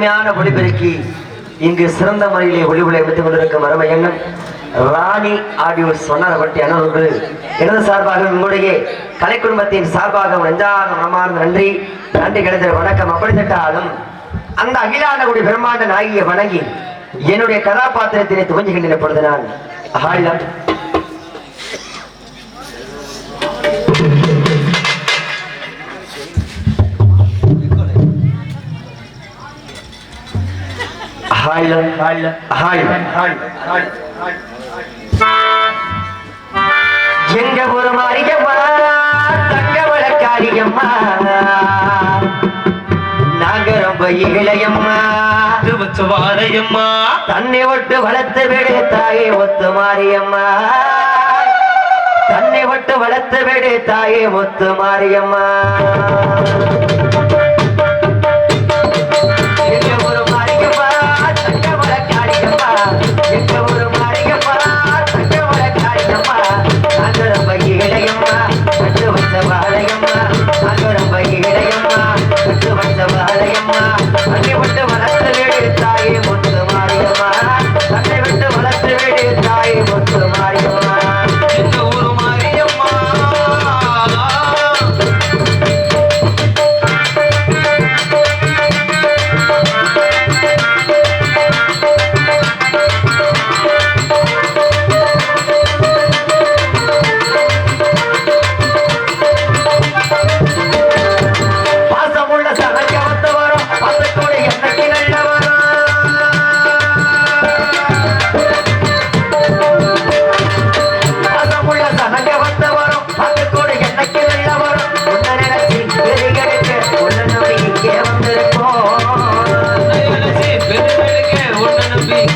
அருமையான ஒளிபெருக்கி இங்கு சிறந்த முறையிலே ஒளி விளைவித்துக் கொண்டிருக்கும் அருமை ராணி ஆடியோ சொன்னார் பற்றி அனுபவங்கள் எனது சார்பாக உங்களுடைய கலை குடும்பத்தின் சார்பாக நெஞ்சாக மனமார்ந்த நன்றி. நன்றி கிடைத்த வணக்கம் அப்படித்தட்டாலும் அந்த அகிலாண்டகுடி பிரம்மாண்டன் ஆகிய வணங்கி என்னுடைய கதாபாத்திரத்தினை துவங்குகின்ற பொழுது நான். ஹாலில் ஹாய் ஹாய் ஹாய் ஹாய் எங்க ஒரு மாரியம்மா தங்க வழக்காரியம்மா நாங்க ரொம்ப இளையம்மா வச்ச வாரையம்மா தன்னை விட்டு வளர்த்து விடு தாயே ஒத்து மாரியம்மா தன்னை விட்டு வளர்த்து விடு தாயே ஒத்து மாரியம்மா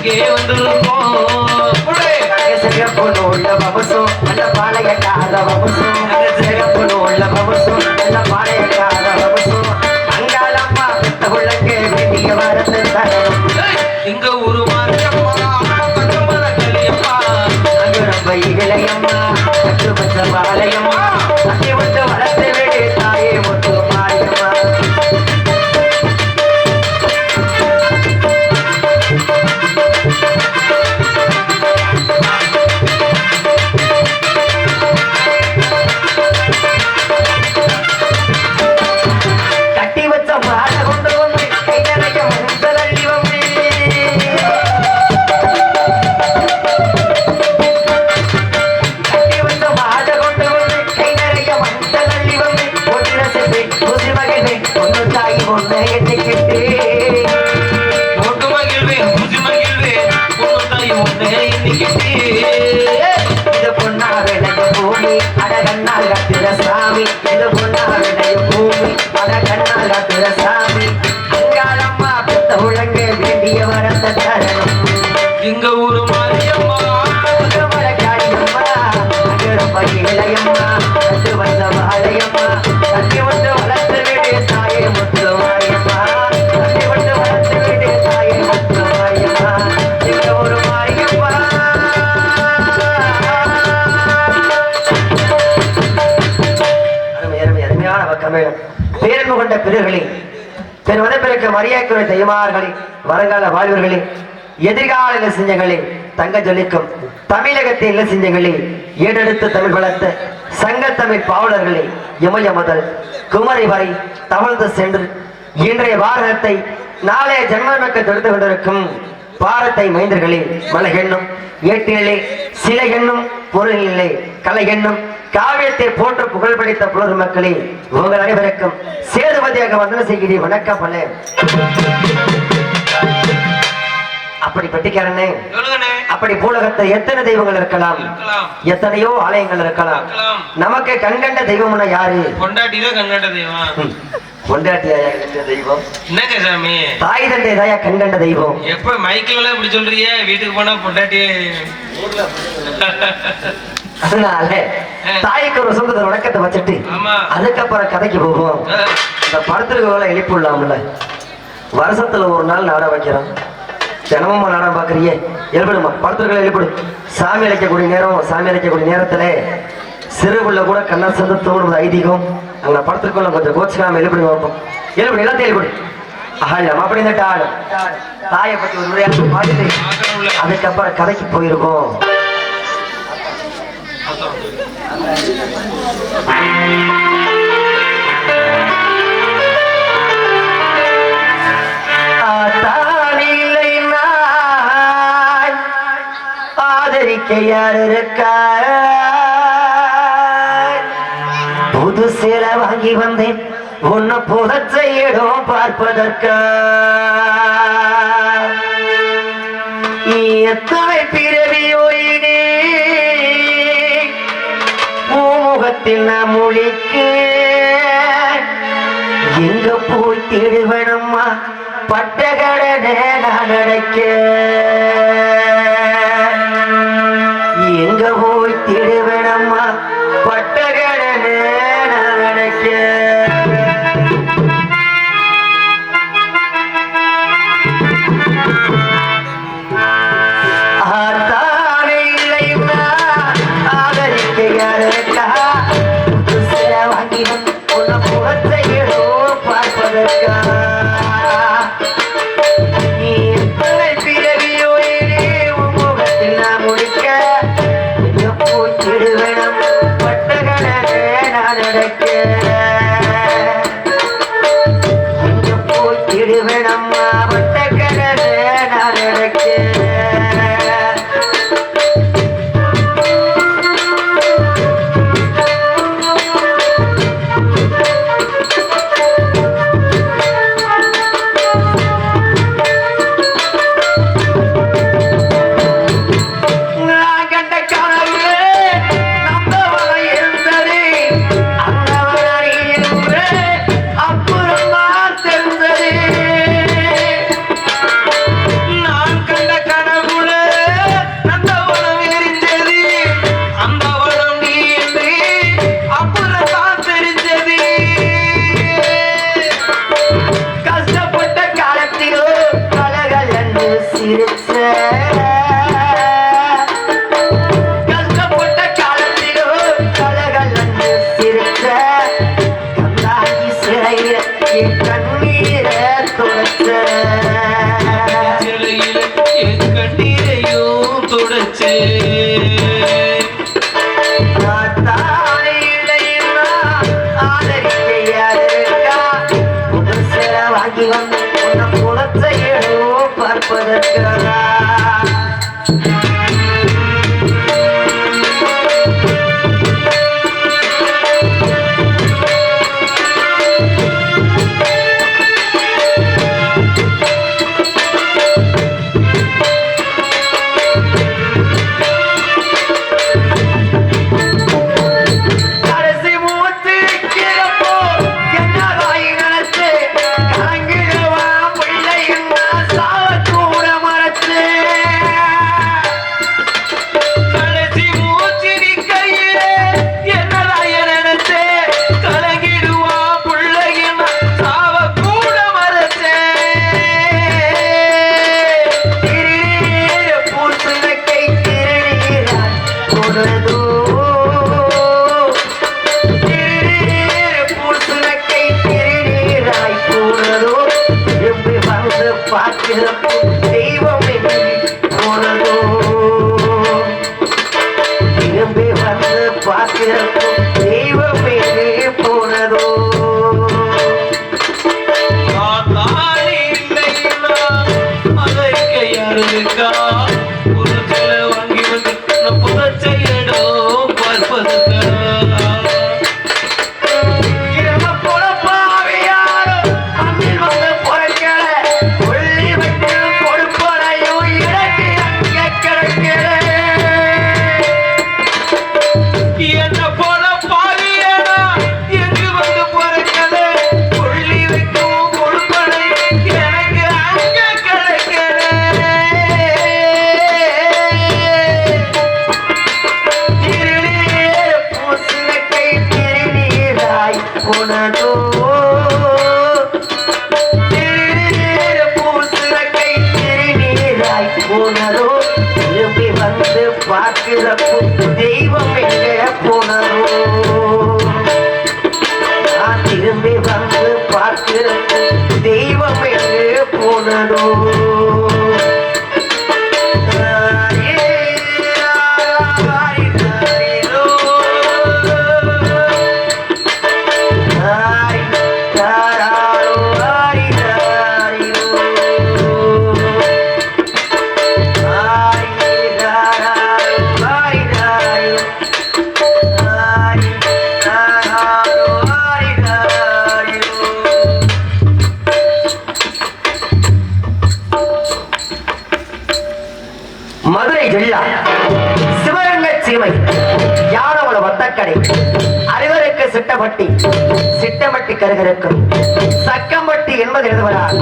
இங்கே வந்திருக்கோம் புடே. சிறப்புன்னு உள்ள வம்சம் நல்ல பாளையக்கார வம்சம் சிறப்புன்னு உள்ள வம்சம் நல்ல பாளையக்கார பேரன்பு கொண்ட பிறர்களே மரியாதைக்குரிய வருங்கால வாழ்வர்களே எதிர்கால இலசிஞ்சங்களே தங்க ஜொலிக்கும் தமிழகத்தின் இலசிஞ்சங்களே ஏடெடுத்து தமிழ் வளர்த்த சங்க தமிழ் பாவலர்களே இமய முதல் குமரி வரை தவழ்ந்து சென்று இன்றைய பாரதத்தை நாளைய ஜன்மமக்க தொடுத்து கொண்டிருக்கும் பாரத்தை மைந்தர்களே மலகெண்ணும். ஏட்டிலே சிலை எண்ணும் பொருளிலே கலை எண்ணும். காவியத்தை போன்று புகழ் படைத்த புலர் மக்களே உங்கள் அனைவருக்கும் சேதுபதியாக வந்தன செய்கிறேன். வணக்கம் பல. அப்படி பட்டிக்காரனே. அப்படி பூலகத்தை எத்தனை தெய்வங்கள் இருக்கலாம்? எத்தனையோ ஆலயங்கள் இருக்கலாம். நமக்கு கண்கண்ட தெய்வம்னா யாரு? பொண்டாட்டி தான் கண்கண்ட தெய்வம். ம், பொண்டாட்டியாயா கண்கண்ட தெய்வம்? என்னங்க சாமி? தாய் தந்தை தாயா கண்கண்ட தெய்வம்? எப்ப மைக்கில் இப்படி சொல்றீங்க? வீட்டுக்கு போனா பொண்டாட்டி அதனால தாய்க்கு ஒரு சொந்தத்தை வணக்கத்தை வச்சுட்டு அதுக்கப்புறம் கதைக்கு போவோம். இந்த படத்திற்கு எழுப்பி விடலாம்ல வருஷத்துல ஒரு நாள் நாடகம் வைக்கிறோம். தினமும் நாடகம் பார்க்குறியே எழுப்பிடுமா? படத்திற்கு எழுப்பிடு. சாமி அழைக்கக்கூடிய நேரம் சாமி அழைக்கக்கூடிய நேரத்தில் சிறுகுள்ள கூட கண்ணா சேர்ந்து தோணுவது ஐதீகம். அங்கே படத்திற்குள்ள கொஞ்சம் கோச்சுக்காம எழுப்பிடுங்க வைப்போம் எழுப்பிடு எல்லாத்தையும் எழுப்பிடு. ஆழம் அப்படி இந்த ஆடு தாயை பற்றி ஒரு முறையாக பார்த்துட்டு அதுக்கப்புறம் கதைக்கு போயிருக்கோம். ஆத்தானில்லை ஆதரிக்க யார் இருக்கா புது சேல வாங்கி வந்தேன். உன்னை புதச்ச இடம் பார்ப்பதற்கா எத்தனை பிறவியோ இனி முகத்தில் நான் முழிக்க எங்க போய் தேடுவேனம்மா? பட்டகடனே நான் அடைக்க சிலையில என் கண்ணீரையும் தொடச்சு. சிட்டமட்டி கருகருக்கும். சக்கம்பட்டி என்பது எழுதுவதால்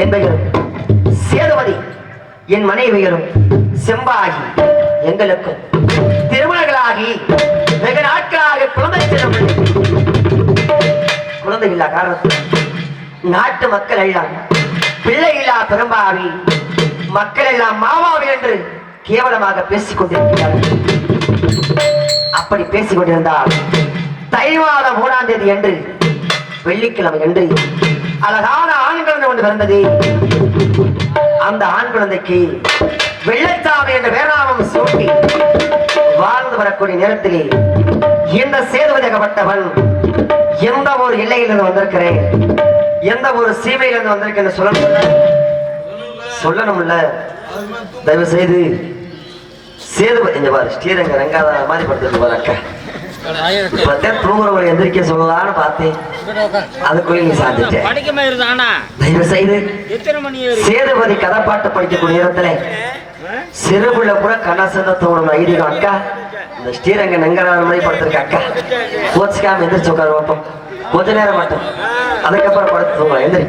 என் பெயரும் சேதுபதி. என் மனைவியரும் செம்பாகி. எங்களுக்கும் திருமணங்களாகி வெகு நாட்களாக குழந்தை செல்லும் குழந்தை இல்லா காரணத்தில் நாட்டு மக்கள் எல்லாம் பிள்ளை இல்லா பெரும்பாவி. மக்கள் எல்லாம் மாமாவி என்று கேவலமாக பேசிக் கொண்டிருக்கிறார்கள் அப்படி பேசிக் கொண்டிருந்தால் தை மாதம் மூணாம் தேதி என்று வெள்ளிக்கிழமை என்று அழகான ஆண் குழந்தை ஒன்று பிறந்தது. அந்த ஆண் குழந்தைக்கு வெள்ளச்சாமி என்ற வேளாண் சூட்டி வாழ்ந்து வரக்கூடிய நேரத்திலே இந்த சேதுவதகப்பட்டவன் எந்த ஒரு எல்லையிலிருந்து வந்திருக்கிறேன்? எந்த ஒரு சீமையிலிருந்து வந்திருக்கேன் சொல்லணும் சொல்லணும்ல? தயவு செய்து சேதுபதி இங்க பாரு ஸ்ரீரங்க ரங்காத மாதிரி படுத்துட்டு பாரு அக்கா. இப்பதான் தூங்குறவங்களை எந்திரிக்க சொல்லலாம்னு பார்த்தேன் அதுக்குள்ள நீ தானா தயவு செய்து சேதுபதி கதைப்பாட்டு படிக்கக்கூடிய நேரத்துல சிறுபுள்ள கூட கண்ணாசந்த தோணும் அக்கா இந்த ஸ்ரீரங்க நங்கரான மாதிரி படுத்திருக்க அக்கா. கோச்சுக்காம எந்திரிச்சு உட்காரு பார்ப்போம் கொஞ்ச நேரம் மட்டும். அதுக்கப்புறம் படுத்து தூங்கலாம். எந்திரி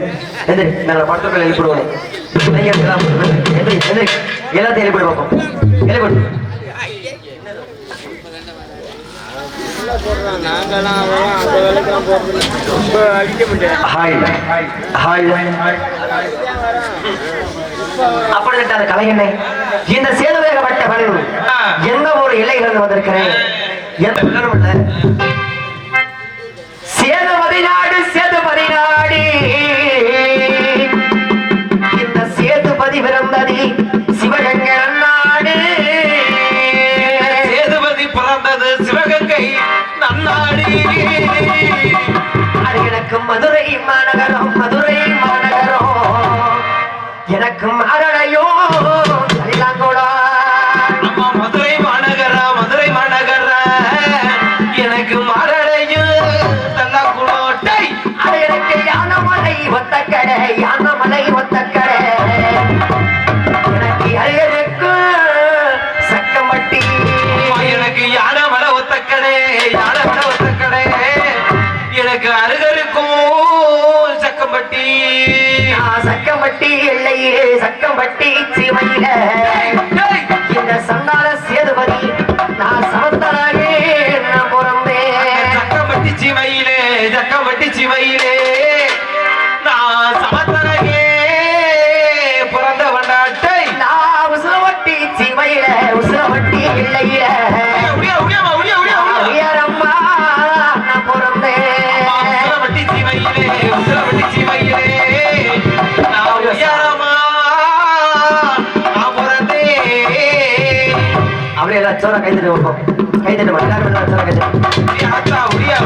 எந்திரி. நாங்கள் படத்துக்குள்ள எழுப்பிடுவோம். எந்திரி எந்திரி. எல்லாத்தையும் எழுப்பிடு பார்ப்போம் எழுப்பிடு நாங்கெல்லாம் அந்த வேலைக்கெல்லாம் போறது ரொம்ப அடிக்க முடியாது ஹாய் ஹாய் அப்படி அந்த கலைஞனை இந்த சேதுவேகப்பட்டவன் எந்த ஒரு எல்லையிலிருந்து வந்திருக்கிறேன். சேதுபதி நாடு சேதுபதி நாடு இந்த சேதுபதி பிறந்தது எனக்கு மதுரை மாநகரம் மதுரை மாநகரம். எனக்கு அரணையோ கைத்தட்டு வைப்போம் கைத்தட்டு எல்லாரும் எல்லாம் சோற கைத்தட்டு ஆத்தா உடியா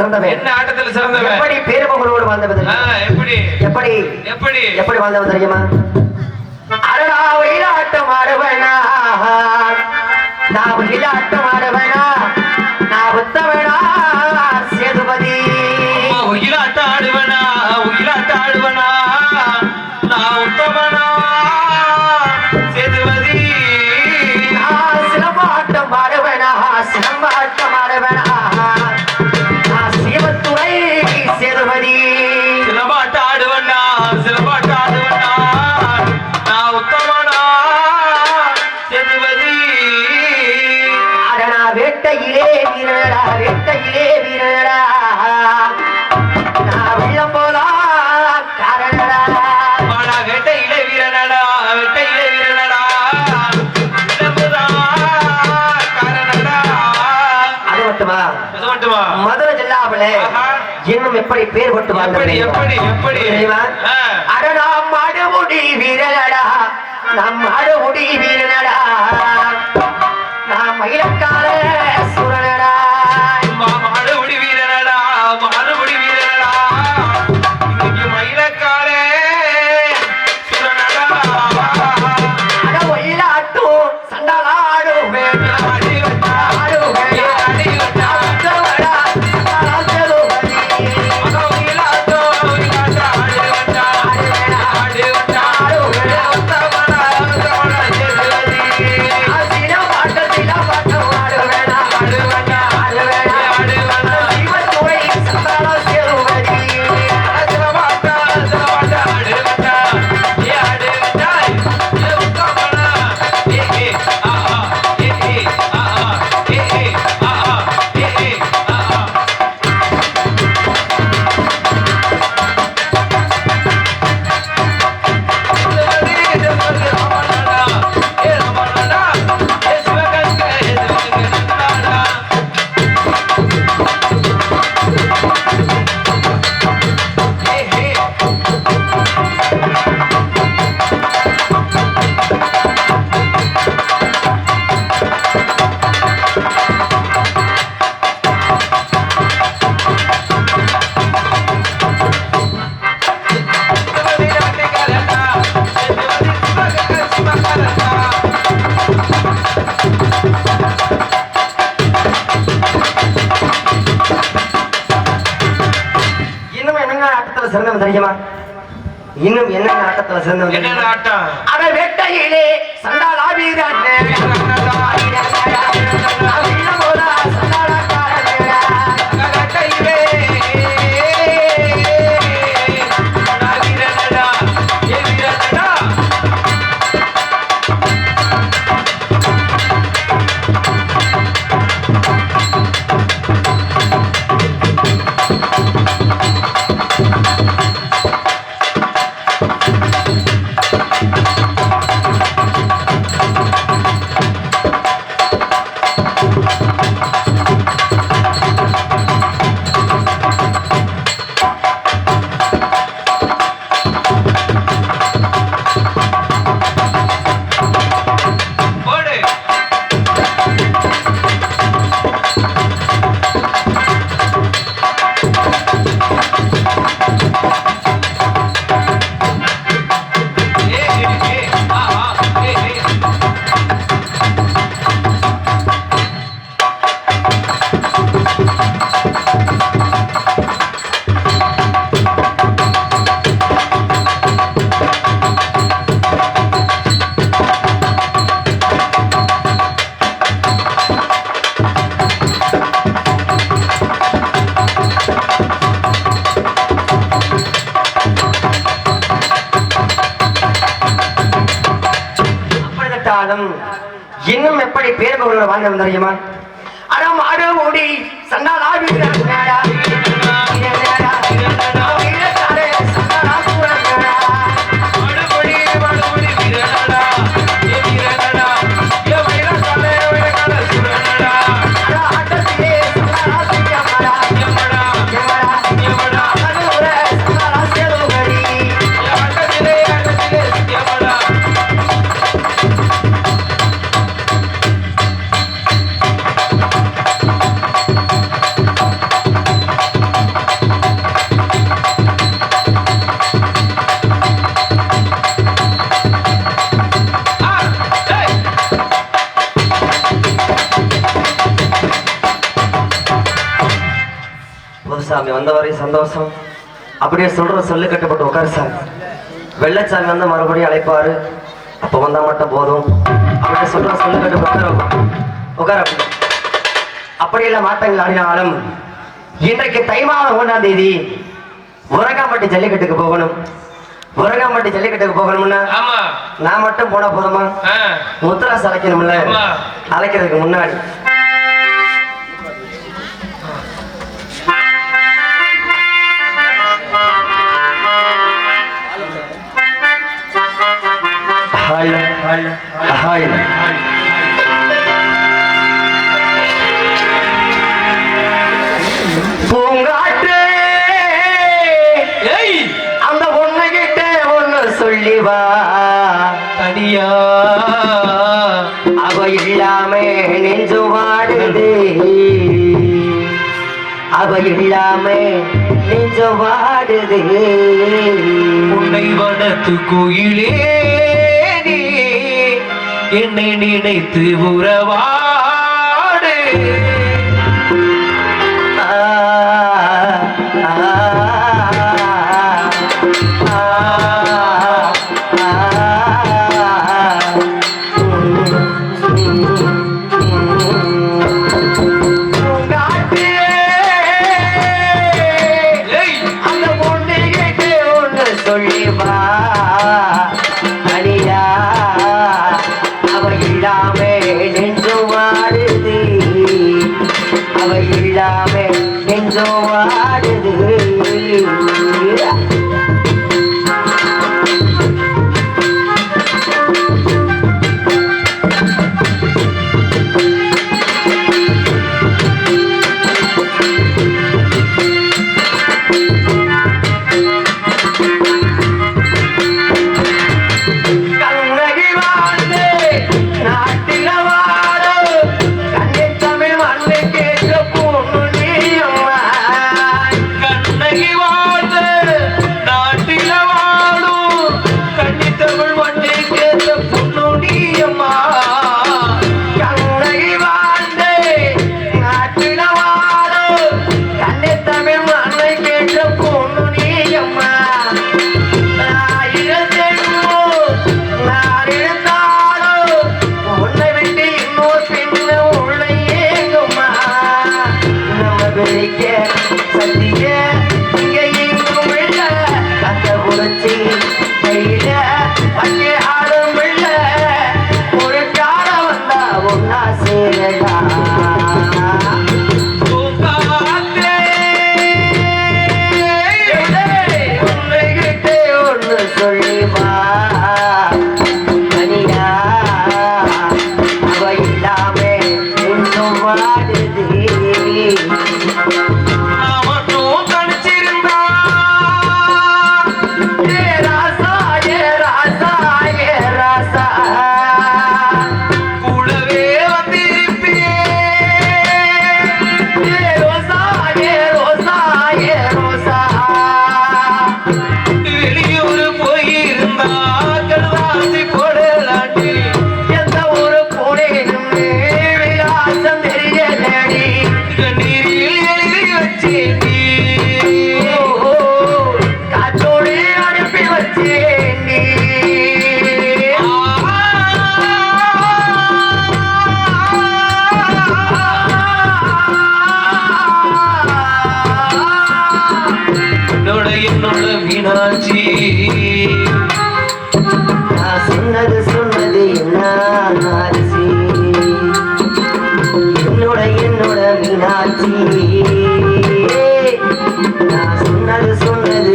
சிறந்தவன். என்ன ஆட்டத்துல சிறந்தவன்? எப்படி பேரமகளோடு வாழ்ந்தவன் எப்படி? எப்படி? எப்படி? எப்படி வாழ்ந்தவன் தெரியுமா? போட்டு எப்படி கொஞ்சமா இன்னும் என்ன ஆட்டத்துல சேர்ந்தவங்க? என்ன ஆட்டம்? அவன் வெட்டையிலே சண்டாலாவீரன் எப்படி பேர் வாழ்ந்து வந்தறியுமா அறம் அடமுடி சண்டாலாவிடுறாங்க நீங்கள் வந்தவரை சந்தோஷம். அப்படியே சொல்கிற சொல்லு கட்டுப்பட்டு உட்காரு சார். வெள்ளச்சாமி வந்து மறுபடியும் அழைப்பார். அப்போ வந்தால் மட்டும் போதும். அப்படியே சொல்கிற சொல்லு கட்டுப்பட்டு உட்கார. அப்படியெல்லாம் மாட்டங்கள் ஆடினாலும் இன்றைக்கு தை மாதம் ஒன்றாம் தேதி உரகாம்பட்டி ஜல்லிக்கட்டுக்கு போகணும். உரகாம்பட்டி ஜல்லிக்கட்டுக்கு போகணும்னா நான் மட்டும் போனா போதுமா? முத்ராஸ் அழைக்கணும்ல. அழைக்கிறதுக்கு முன்னாடி. அகாயம் அகாயம் பூங்காற்றே. அந்த ஒண்ணு கிட்ட ஒண்ணு சொல்லிவா தனியா. அவ இல்லாமே நெஞ்சு வாடுது. அவ இல்லாமே நெஞ்சு வாடுது. உன்னை வளர்த்து கோயிலே என்னை நினைத்து உறவா?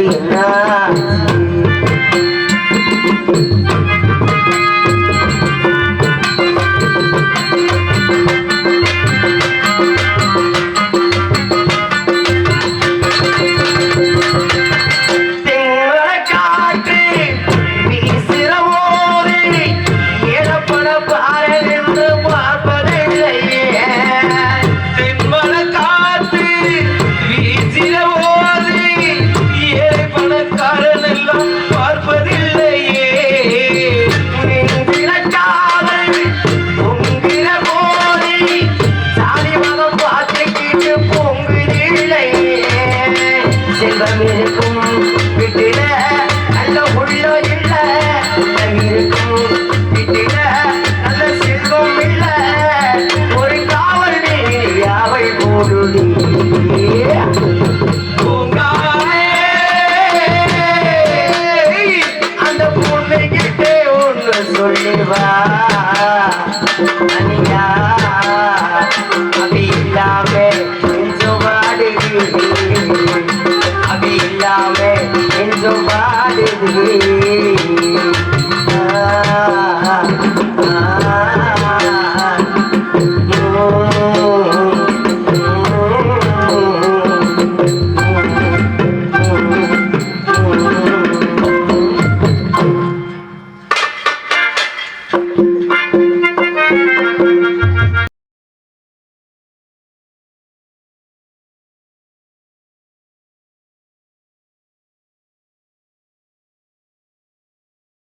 என்ன